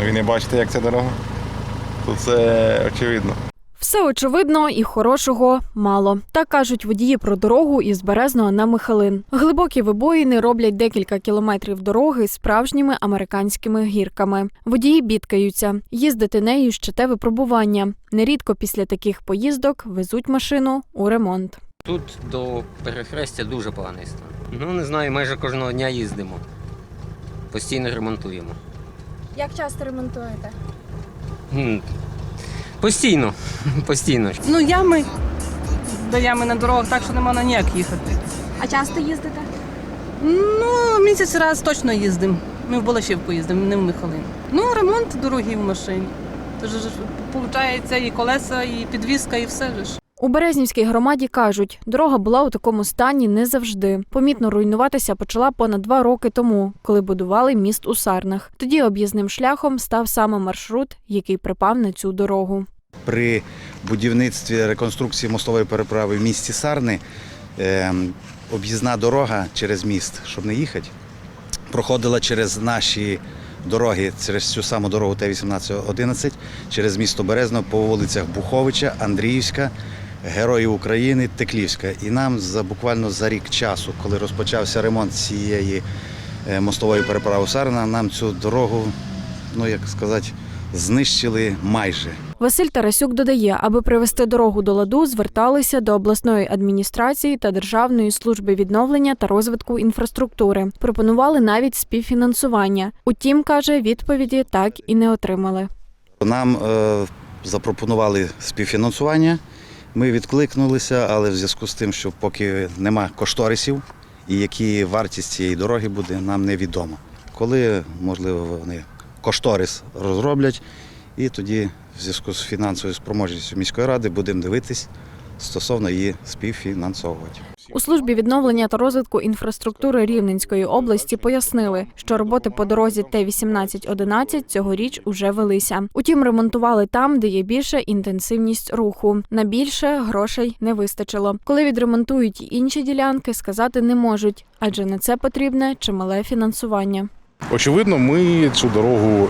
Ну, Ви не бачите, як ця дорога? Тут це очевидно. Все очевидно і хорошого мало. Так кажуть водії про дорогу із Березного на Михалин. Глибокі вибоїни роблять декілька кілометрів дороги справжніми американськими гірками. Водії бідкаються. Їздити нею ще те випробування. Нерідко після таких поїздок везуть машину у ремонт. Тут до перехрестя дуже поганий стан. Ну, не знаю, майже кожного дня їздимо. Постійно ремонтуємо. Як часто ремонтуєте? М, Постійно. Постійно. Ну, ями. До ями на дорогах, так що не можна ніяк їхати. А часто їздите? Ну, місяць раз точно їздимо. Ми в Балашівку їздимо, не в Михалин. Ну, ремонт дороги в машині. Тож, виходить, і колеса, і підвізка, і все ж. У Березнівській громаді кажуть, дорога була у такому стані не завжди. Помітно руйнуватися почала понад два роки тому, коли будували міст у Сарнах. Тоді об'їзним шляхом став саме маршрут, який припав на цю дорогу. При будівництві реконструкції мостової переправи в місті Сарни е, об'їзна дорога через міст, щоб не їхати, проходила через наші дороги, через цю саму дорогу Т-1811, через місто Березно по вулицях Буховича, Андріївська, Героїв України, Теклівська. І нам за буквально за рік часу, коли розпочався ремонт цієї е, мостової переправи Сарна, нам цю дорогу, ну як сказати, знищили майже. Василь Тарасюк додає, аби привести дорогу до ладу, зверталися до обласної адміністрації та Державної служби відновлення та розвитку інфраструктури. Пропонували навіть співфінансування. Утім, каже, відповіді так і не отримали. Нам е, запропонували співфінансування. Ми відкликнулися, але в зв'язку з тим, що поки нема кошторисів і які вартість цієї дороги буде, нам невідомо. Коли, можливо, вони кошторис розроблять, і тоді в зв'язку з фінансовою спроможністю міської ради будемо дивитись стосовно її співфінансовувати. У службі відновлення та розвитку інфраструктури Рівненської області пояснили, що роботи по дорозі Т-1811 цьогоріч уже велися. Утім, ремонтували там, де є більша інтенсивність руху. На більше грошей не вистачило. Коли відремонтують інші ділянки, сказати не можуть, адже на це потрібне чимале фінансування. Очевидно, ми цю дорогу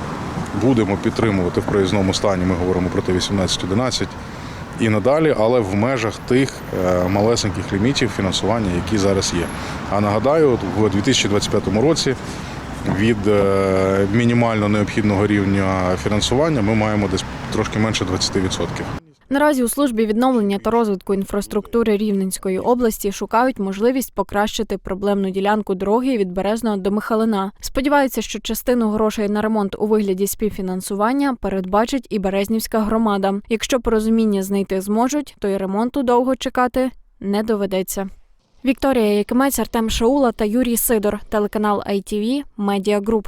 будемо підтримувати в проїзному стані. Ми говоримо про Т-1811 і надалі, але в межах тих е, малесеньких лімітів фінансування, які зараз є. А нагадаю, в 2025 році від е, мінімально необхідного рівня фінансування ми маємо десь трошки менше 20%. Наразі у службі відновлення та розвитку інфраструктури Рівненської області шукають можливість покращити проблемну ділянку дороги від Березного до Михалина. Сподіваються, що частину грошей на ремонт у вигляді співфінансування передбачить і Березнівська громада. Якщо порозуміння знайти зможуть, то й ремонту довго чекати не доведеться. Вікторія Якимець, Артем Шаула та Юрій Сидор, телеканал ITV, Media Group.